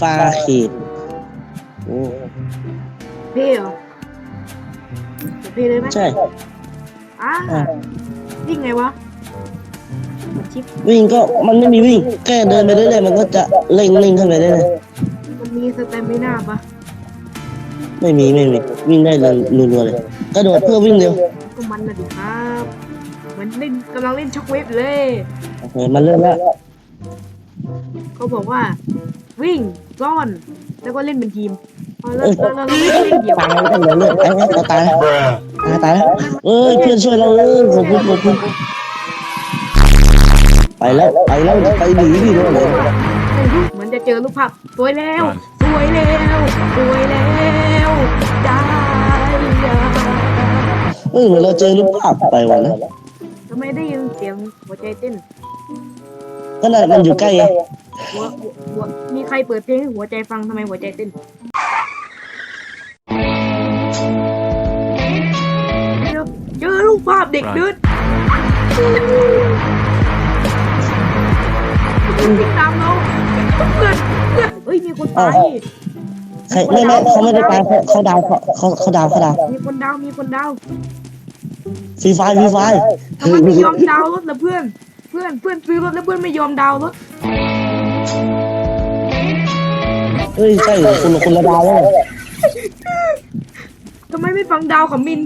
ฟาขีดโอ้เพ่เหรอจะเพ่เลยไหมใช่อ่าอะวิ่งไงวะกดชิปวิ่งก็มันไม่มีวิ่งแค่เดินไปเรื่อยๆมันก็จะเร่งเร่งขึ้นไปได้เลยมันมีสเตมิน่าปะไม่มีไม่มีวิ่งได้เลยรัวๆเลยกระโดดเพื่อวิ่งเร็วก็มันนะดิครับเหมือนเล่นกำลังเล่นช็อคเวฟอยู่เลยโอเคมันเริ่มแล้ว เขาบอกว่า วิ่งซ่อนแล้วก็เล่นเป็นทีมเอาแล้วแล้วแล้วเราไม่ได้เล่นเดี่ยวตายแล้วกันเลยไอ้ไอ้ตายตายตายแล้วเอ้ยเพื่อนช่วยเราเลยขอบคุณขอบคุณไปแล้วไปแล้วไปหนีดิเลยเหมือนจะเจอรูปภาพสวยแล้วสวยแล้วสวยแล้วจ้าเออเหมือนเราเจอรูปภาพไปวันนะทำไมได้ยินเสียงหัวใจเต้น ก็น่ามันอยู่ใกล้ไงหัวหัวหัวมีใครเปิดเพลงให้หัวใจฟังทำไมหัวใจเต้นเจอเจอรูปภาพเด็กดื้อติดตามเราเพื่อนเพื่อนเฮ้ยมีคนตายใครไม่ไม่เขาไม่ได้ตายเขาเขาดาวเขาเขาเขาดาวเขาดาวมีคนดาวมีคนดาวฟรีไฟฟรีไฟทำไมไม่ยอมดาวรถล่ะเพื่อน เพื่อนเพื่อนซื้อรถแล้วเพื่อนไม่ยอมดาวรถเฮ้ยใช่คนละคนละดาวแล้วทำไมไม่ฟังดาวของมิน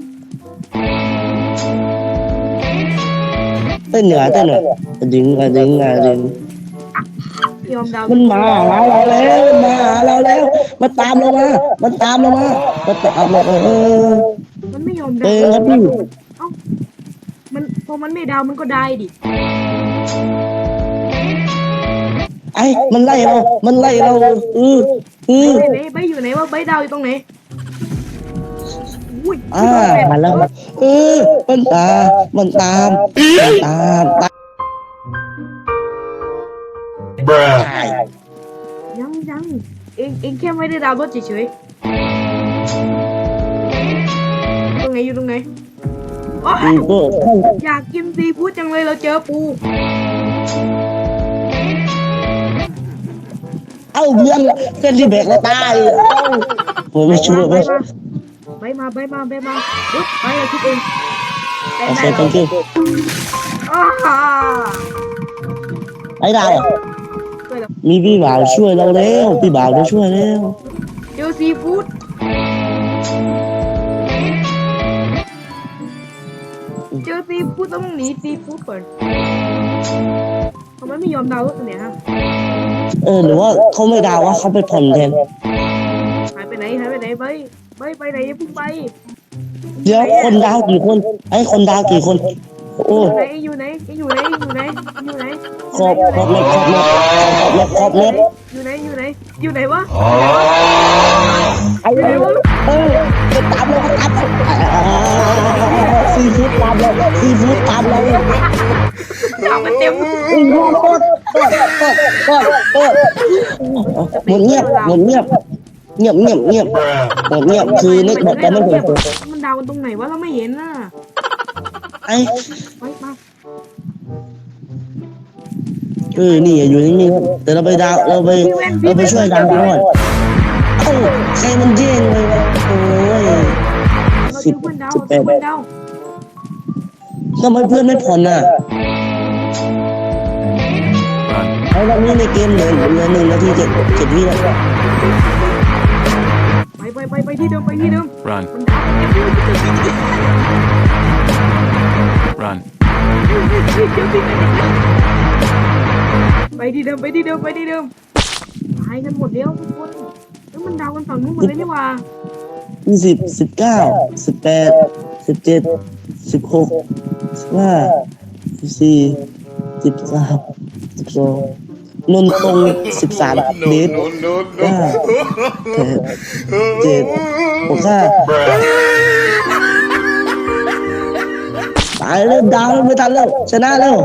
เต้นเหนือเต้นเหนือดึงอะดึงอะดึงไม่ยอมดาวมันมาหาเราแล้วมันมาหาเราแล้วมันตามเรามามันตามเรามามันตามเราเออมันไม่ยอมดาเอวอครับพี่มัน พอมันไม่ดาวมันก็ได้ดิ ไอ้มันไล่เรา มันไล่เราเออเออไปไหนไปอยู่ไหนวะไปดาวอยู่ตรงไหนอุ้ยอ่ามาแล้วเออมันตามมันตามมันตามตาม Bruh. ยังยังเองเองแค่ไม่ได้ดาวรถเฉยๆ โอ๊ยกูก็อยากกินซีฟู้ดจังเลยเราเจอปู เอ้าเพื่อนเส้นที่แบกเราตายเอ้าผมไม่ช่วยไปไม่มาไปมาไปมาไปมาปึ๊บไปเราคิดเองแต่โอเคได้ thank you อ่าไอ้ดาวอะช่วยเรามีพี่บ่าวช่วยเราแล้วพี่บ่าวมาช่วยแล้วเจอซีฟู้ด เจอซีฟู้ดต้องหนีซีฟู้ดก่อนทำไมไม่ยอมดาวน์รถกันเนี่ยฮะเออหรือว่าเขาไม่ดาวว่าเขาไปผ่อนแทนหายไปไหนหายไปไหนไปไปไปไหนอย่าเพิ่งไปเดี๋ยวคนดาวกี่คนไอ้คนดาวกี่คน โอ้อยู่ไหนอยู่ไหนอยู่ไหนอยู่ไหนอยู่ไหนขอบขอบเล็บขอบเล็บขอบเล็บขอบเล็บอยู่ไหนอยู่ไหนอยู่ไหนวะไอ้เร็ว เออจะตามเราตามซีฟู้ดตามเราซีฟู้ดตามเราดาวมันเต็มอุ้ยโคตรโคตรโคตรโคตรโคตรหมดเงียบหมดเงียบเงียบเงียบเงียบหมดเงียบคือเน็ตบอกจะไม่เปิดตัวมันดาวกันตรงไหนวะเราไม่เห็นน่ะไอ้ไปมาเออนี่อยู่นิ่งๆครับแต่เราไปดาวเราไปเราไปช่วยดาวก่อน ใครมันแย่งเลยวะโอ้ยเราสิบอเพื่อนดาวสิบแปอดเพื่อนดาวทำไมเพื่อนไม่ผ่อนอะไอ้รอบนี้ในเกมเหลือเหลือหนึ่งนาทีเจ็ดเจ็ดวิแล้วไปไปไปไปที่เดิมไปที่เดิม Run. Run. ไปที่เดิมไปที่เดิมไปที่เดิมตายกันหมดแล้วทุกคน แล้วมันดาวกันฝั่งนู้นหมดเลยนี่หว่ายี่สิบสิบเก้าสิบแปดสิบเจ็ดสิบหกสิบห้าสิบสี่สิบสามสิบสองนนตรงสิบสามเมตรเก้าแปดเจ็ดหกห้าตายเริ่มดาวแล้วไม่ทันแล้วชนะแล้ว